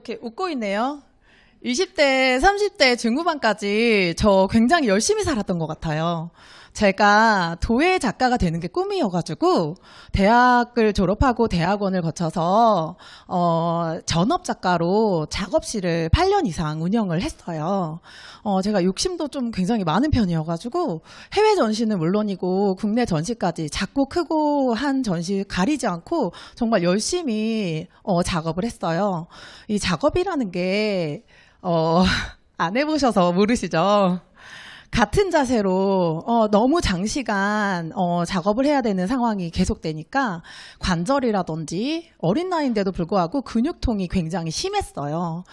이렇게 웃고 있네요. 20대, 30대 중후반까지 저 굉장히 열심히 살았던 것 같아요. 제가 도예 작가가 되는 게 꿈이어가지고 대학을 졸업하고 대학원을 거쳐서 어, 전업 작가로 작업실을 8년 이상 운영을 했어요. 어, 제가 욕심도 좀 굉장히 많은 편이어가지고 해외 전시는 물론이고 국내 전시까지 작고 크고 한 전시 가리지 않고 정말 열심히 어, 작업을 했어요. 이 작업이라는 게 어, 안 해보셔서 모르시죠? 같은 자세로 어, 너무 장시간 어, 작업을 해야 되는 상황이 계속되니까 관절이라든지 어린 나이인데도 불구하고 근육통이 굉장히 심했어요.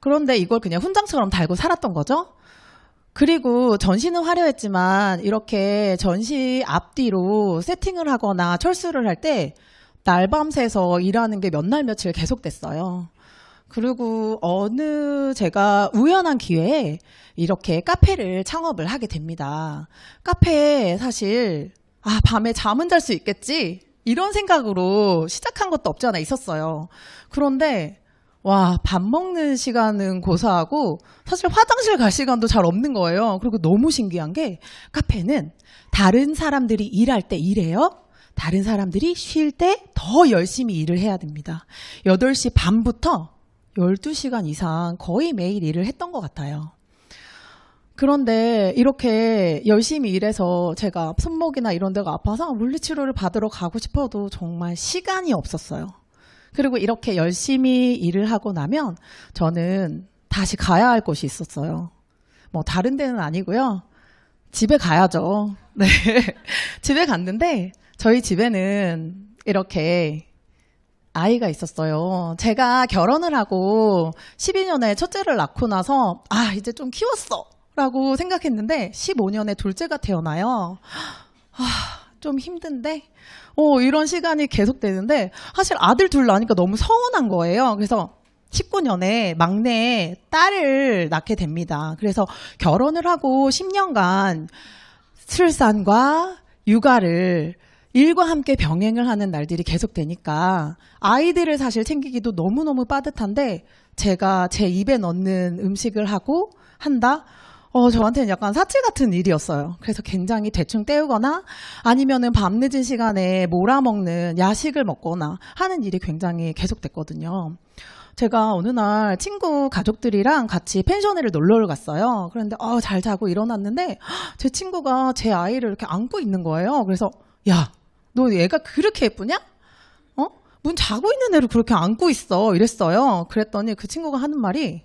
그런데 이걸 그냥 훈장처럼 달고 살았던 거죠. 그리고 전시는 화려했지만 이렇게 전시 앞뒤로 세팅을 하거나 철수를 할 때 날밤새서 일하는 게 몇 날 며칠 계속됐어요. 그리고 어느 제가 우연한 기회에 이렇게 카페를 창업을 하게 됩니다. 카페에 사실 아 밤에 잠은 잘 수 있겠지 이런 생각으로 시작한 것도 없지 않아 있었어요. 그런데 와 밥 먹는 시간은 고사하고 사실 화장실 갈 시간도 잘 없는 거예요. 그리고 너무 신기한 게 카페는 다른 사람들이 일할 때 일해요. 다른 사람들이 쉴 때 더 열심히 일을 해야 됩니다. 8시 반부터 12시간 이상 거의 매일 일을 했던 것 같아요. 그런데 이렇게 열심히 일해서 제가 손목이나 이런 데가 아파서 물리치료를 받으러 가고 싶어도 정말 시간이 없었어요. 그리고 이렇게 열심히 일을 하고 나면 저는 다시 가야 할 곳이 있었어요. 뭐 다른 데는 아니고요. 집에 가야죠. 네. 집에 갔는데 저희 집에는 이렇게 아이가 있었어요. 제가 결혼을 하고 12년에 첫째를 낳고 나서 아 이제 좀 키웠어 라고 생각했는데 15년에 둘째가 태어나요. 아, 좀 힘든데 어, 이런 시간이 계속되는데 사실 아들 둘 낳으니까 너무 서운한 거예요. 그래서 19년에 막내 딸을 낳게 됩니다. 그래서 결혼을 하고 10년간 출산과 육아를 일과 함께 병행을 하는 날들이 계속되니까 아이들을 사실 챙기기도 너무너무 빠듯한데 제가 제 입에 넣는 음식을 하고 한다? 어, 저한테는 약간 사치 같은 일이었어요. 그래서 굉장히 대충 때우거나 아니면은 밤늦은 시간에 몰아먹는 야식을 먹거나 하는 일이 굉장히 계속됐거든요. 제가 어느 날 친구 가족들이랑 같이 펜션을 놀러를 갔어요. 그런데 어, 잘 자고 일어났는데 제 친구가 제 아이를 이렇게 안고 있는 거예요. 그래서 야, 너 얘가 그렇게 예쁘냐? 어? 문 자고 있는 애를 그렇게 안고 있어. 이랬어요. 그랬더니 그 친구가 하는 말이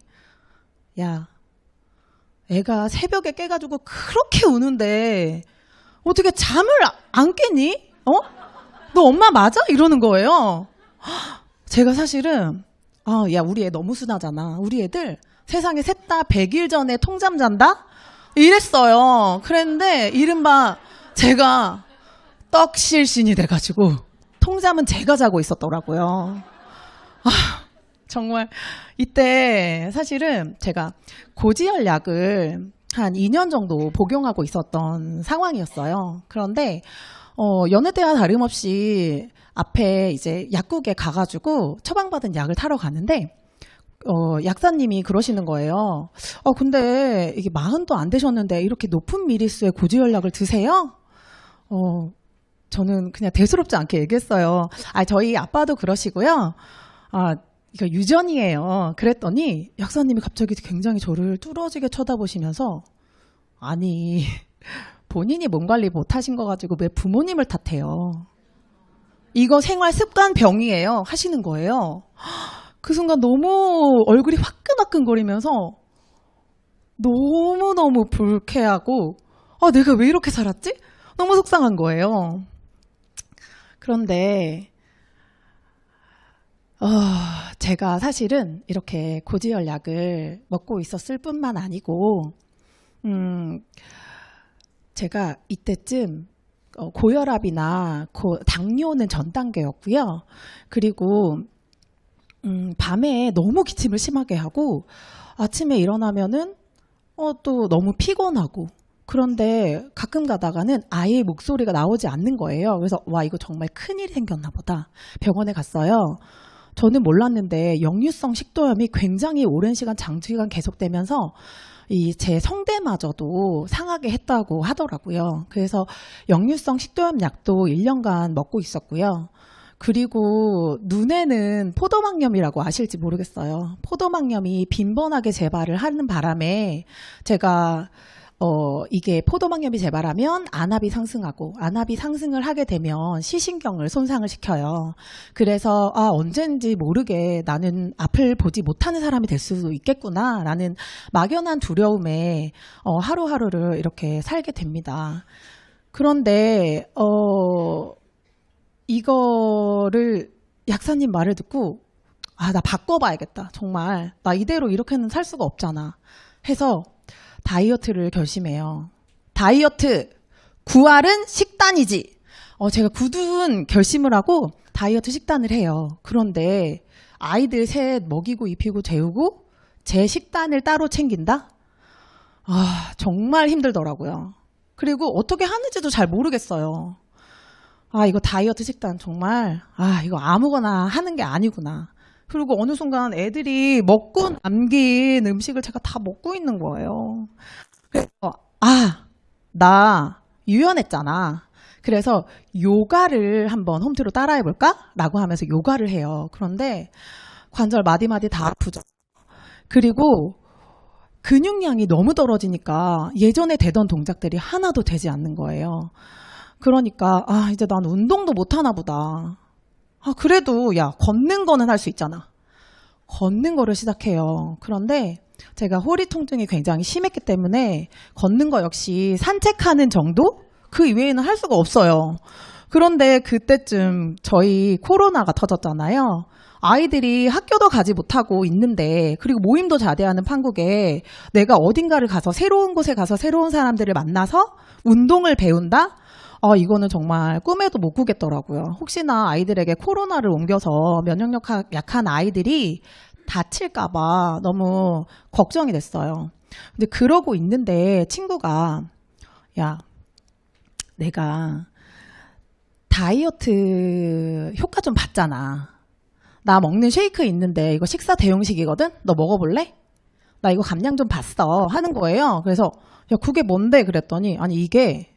야, 애가 새벽에 깨가지고 그렇게 우는데 어떻게 잠을 안 깨니? 어? 너 엄마 맞아? 이러는 거예요. 제가 사실은 아, 야, 우리 애 너무 순하잖아. 우리 애들 세상에 셋 다 100일 전에 통잠 잔다? 이랬어요. 그랬는데 이른바 제가 떡실신이 돼가지고 통잠은 제가 자고 있었더라고요. 아, 정말 이때 사실은 제가 고지혈 약을 한 2년 정도 복용하고 있었던 상황이었어요. 그런데 어, 여느 때와 다름없이 앞에 이제 약국에 가가지고 처방받은 약을 타러 가는데 어, 약사님이 그러시는 거예요. 어, 근데 이게 마흔도 안 되셨는데 이렇게 높은 미리수의 고지혈약을 드세요? 어, 저는 그냥 대수롭지 않게 얘기했어요. 아, 저희 아빠도 그러시고요. 아, 이거 유전이에요. 그랬더니 약사님이 갑자기 굉장히 저를 뚫어지게 쳐다보시면서 아니 본인이 몸 관리 못 하신 거 가지고 왜 부모님을 탓해요? 이거 생활 습관 병이에요. 하시는 거예요. 그 순간 너무 얼굴이 화끈화끈거리면서 너무너무 불쾌하고 아 내가 왜 이렇게 살았지? 너무 속상한 거예요. 그런데 어, 제가 사실은 이렇게 고지혈 약을 먹고 있었을 뿐만 아니고 음, 제가 이때쯤 어, 고혈압이나 고, 당뇨는 전 단계였고요. 그리고 음, 밤에 너무 기침을 심하게 하고 아침에 일어나면은 어, 또 너무 피곤하고 그런데 가끔 가다가는 아예 목소리가 나오지 않는 거예요. 그래서 와 이거 정말 큰일이 생겼나 보다. 병원에 갔어요. 저는 몰랐는데 역류성 식도염이 굉장히 오랜 시간 장기간 계속되면서 이 제 성대마저도 상하게 했다고 하더라고요. 그래서 역류성 식도염 약도 1년간 먹고 있었고요. 그리고 눈에는 포도막염이라고 아실지 모르겠어요. 포도막염이 빈번하게 재발을 하는 바람에 제가 어, 이게 포도막염이 재발하면 안압이 상승하고 안압이 상승을 하게 되면 시신경을 손상을 시켜요. 그래서 아, 언젠지 모르게 나는 앞을 보지 못하는 사람이 될 수도 있겠구나라는 막연한 두려움에 어, 하루하루를 이렇게 살게 됩니다. 그런데 어 이거를 약사님 말을 듣고 아, 나 바꿔봐야겠다. 정말 나 이대로 이렇게는 살 수가 없잖아. 해서 다이어트를 결심해요. 다이어트 9알은 식단이지. 어, 제가 굳은 결심을 하고 다이어트 식단을 해요. 그런데 아이들 셋 먹이고 입히고 재우고 제 식단을 따로 챙긴다? 아, 정말 힘들더라고요. 그리고 어떻게 하는지도 잘 모르겠어요. 아, 이거 다이어트 식단 정말, 아, 이거 아무거나 하는 게 아니구나. 그리고 어느 순간 애들이 먹고 남긴 음식을 제가 다 먹고 있는 거예요. 그래서, 아, 나 유연했잖아. 그래서 요가를 한번 홈트로 따라해 볼까? 라고 하면서 요가를 해요. 그런데 관절 마디마디 다 아프죠. 그리고 근육량이 너무 떨어지니까 예전에 되던 동작들이 하나도 되지 않는 거예요. 그러니까 아 이제 난 운동도 못 하나 보다. 아 그래도 야 걷는 거는 할 수 있잖아. 걷는 거를 시작해요. 그런데 제가 허리 통증이 굉장히 심했기 때문에 걷는 거 역시 산책하는 정도 그 이외에는 할 수가 없어요. 그런데 그때쯤 저희 코로나가 터졌잖아요. 아이들이 학교도 가지 못하고 있는데 그리고 모임도 자대하는 판국에 내가 어딘가를 가서 새로운 곳에 가서 새로운 사람들을 만나서 운동을 배운다? 어, 이거는 정말 꿈에도 못 꾸겠더라고요. 혹시나 아이들에게 코로나를 옮겨서 면역력 하- 약한 아이들이 다칠까봐 너무 걱정이 됐어요. 근데 그러고 있는데 친구가, 야, 내가 다이어트 효과 좀 봤잖아. 나 먹는 쉐이크 있는데 이거 식사 대용식이거든? 너 먹어볼래? 나 이거 감량 좀 봤어. 하는 거예요. 그래서, 야, 그게 뭔데? 그랬더니, 아니, 이게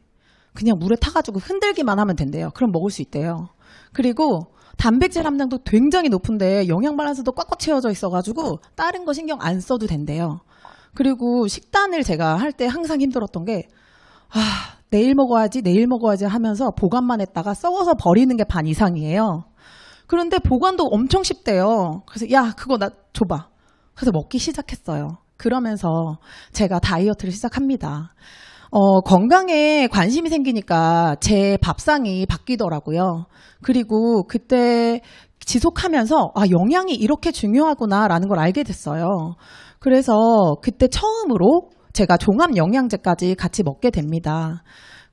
그냥 물에 타가지고 흔들기만 하면 된대요. 그럼 먹을 수 있대요. 그리고 단백질 함량도 굉장히 높은데 영양 밸런스도 꽉꽉 채워져 있어가지고 다른 거 신경 안 써도 된대요. 그리고 식단을 제가 할 때 항상 힘들었던 게, 아, 내일 먹어야지, 내일 먹어야지 하면서 보관만 했다가 썩어서 버리는 게 반 이상이에요. 그런데 보관도 엄청 쉽대요. 그래서 야, 그거 나 줘봐. 그래서 먹기 시작했어요. 그러면서 제가 다이어트를 시작합니다. 어, 건강에 관심이 생기니까 제 밥상이 바뀌더라고요. 그리고 그때 지속하면서 아, 영양이 이렇게 중요하구나라는 걸 알게 됐어요. 그래서 그때 처음으로 제가 종합 영양제까지 같이 먹게 됩니다.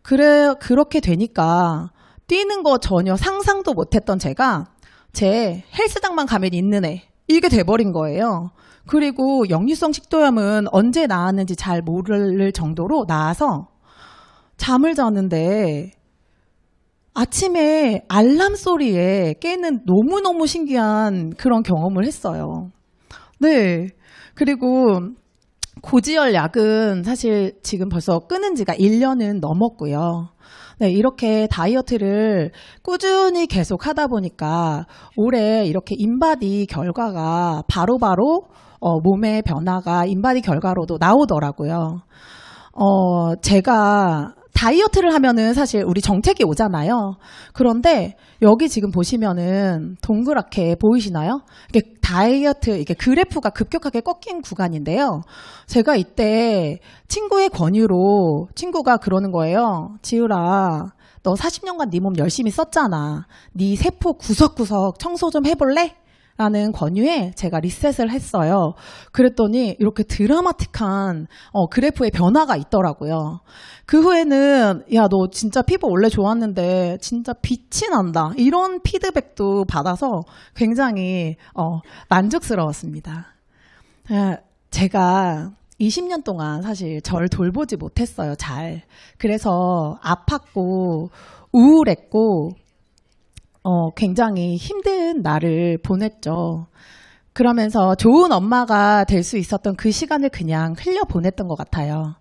그래, 그렇게 되니까 뛰는 거 전혀 상상도 못했던 제가 제 헬스장만 가면 있는 애. 이게 돼버린 거예요. 그리고 역류성 식도염은 언제 나았는지 잘 모를 정도로 나아서 잠을 자는데 아침에 알람 소리에 깨는 너무너무 신기한 그런 경험을 했어요. 네. 그리고 고지혈 약은 사실 지금 벌써 끊은 지가 1년은 넘었고요. 네, 이렇게 다이어트를 꾸준히 계속 하다 보니까 올해 이렇게 인바디 결과가 바로바로 어, 몸의 변화가 인바디 결과로도 나오더라고요. 어, 제가 다이어트를 하면은 사실 우리 정책이 오잖아요. 그런데 여기 지금 보시면은 동그랗게 보이시나요? 이게 다이어트, 이게 그래프가 급격하게 꺾인 구간인데요. 제가 이때 친구의 권유로 친구가 그러는 거예요. 지우라, 너 40년간 네 몸 열심히 썼잖아. 네 세포 구석구석 청소 좀 해볼래? 라는 권유에 제가 리셋을 했어요. 그랬더니 이렇게 드라마틱한 어, 그래프의 변화가 있더라고요. 그 후에는 야 너 진짜 피부 원래 좋았는데 진짜 빛이 난다 이런 피드백도 받아서 굉장히 어, 만족스러웠습니다. 아, 제가 20년 동안 사실 절 돌보지 못했어요, 잘. 그래서 아팠고, 우울했고, 어, 굉장히 힘든 날을 보냈죠. 그러면서 좋은 엄마가 될 수 있었던 그 시간을 그냥 흘려 보냈던 것 같아요.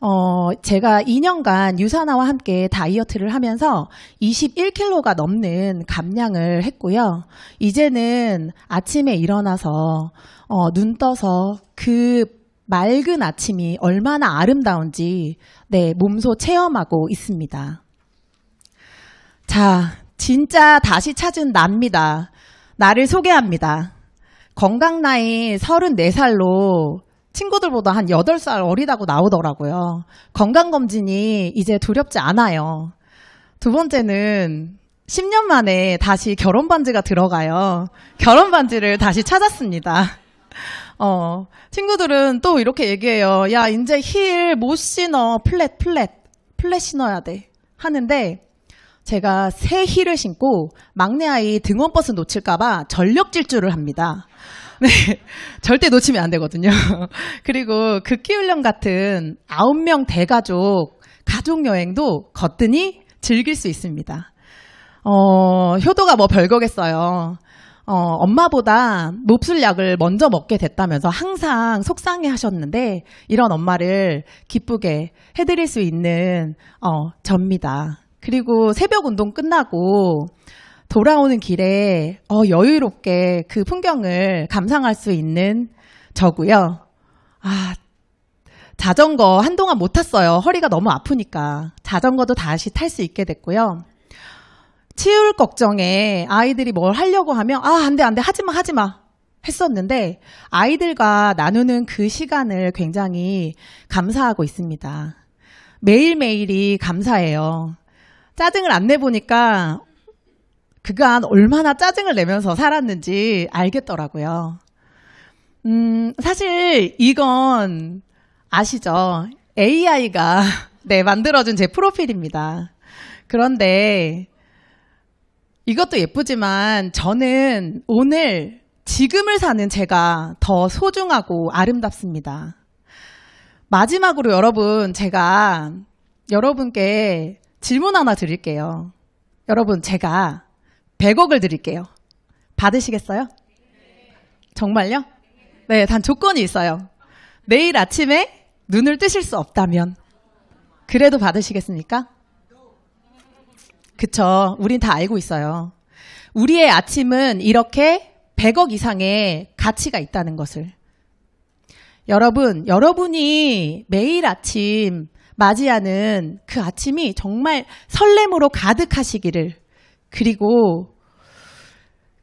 어, 제가 2년간 유산화와 함께 다이어트를 하면서 21kg가 넘는 감량을 했고요. 이제는 아침에 일어나서 어, 눈 떠서 그 맑은 아침이 얼마나 아름다운지 네, 몸소 체험하고 있습니다. 자, 진짜 다시 찾은 납니다. 나를 소개합니다. 건강 나이 34살로 친구들보다 한 8살 어리다고 나오더라고요. 건강검진이 이제 두렵지 않아요. 두 번째는 10년 만에 다시 결혼 반지가 들어가요. 결혼 반지를 다시 찾았습니다. 어, 친구들은 또 이렇게 얘기해요. 야, 이제 힐 못 신어. 플랫, 플랫. 플랫 신어야 돼. 하는데, 제가 새 힐을 신고 막내 아이 등원버스 놓칠까봐 전력 질주를 합니다. 네, 절대 놓치면 안 되거든요. 그리고 극기훈련 같은 아홉 명 대가족 가족 여행도 거뜬히 즐길 수 있습니다. 어, 효도가 뭐 별거겠어요. 어, 엄마보다 몹쓸 약을 먼저 먹게 됐다면서 항상 속상해 하셨는데, 이런 엄마를 기쁘게 해드릴 수 있는, 어, 접니다. 그리고 새벽 운동 끝나고 돌아오는 길에, 어, 여유롭게 그 풍경을 감상할 수 있는 저고요. 아, 자전거 한동안 못 탔어요. 허리가 너무 아프니까. 자전거도 다시 탈 수 있게 됐고요. 치울 걱정에 아이들이 뭘 하려고 하면 아, 안 돼, 안 돼. 하지 마, 하지 마. 했었는데 아이들과 나누는 그 시간을 굉장히 감사하고 있습니다. 매일매일이 감사해요. 짜증을 안 내보니까 그간 얼마나 짜증을 내면서 살았는지 알겠더라고요. 음, 사실 이건 아시죠? AI가 네, 만들어준 제 프로필입니다. 그런데 이것도 예쁘지만 저는 오늘 지금을 사는 제가 더 소중하고 아름답습니다. 마지막으로 여러분, 제가 여러분께 질문 하나 드릴게요. 여러분, 제가 100억을 드릴게요. 받으시겠어요? 정말요? 네, 단 조건이 있어요. 내일 아침에 눈을 뜨실 수 없다면. 그래도 받으시겠습니까? 그쵸. 우린 다 알고 있어요. 우리의 아침은 이렇게 100억 이상의 가치가 있다는 것을. 여러분, 여러분이 매일 아침 맞이하는 그 아침이 정말 설렘으로 가득하시기를. 그리고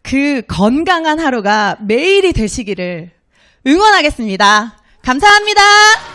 그 건강한 하루가 매일이 되시기를 응원하겠습니다. 감사합니다.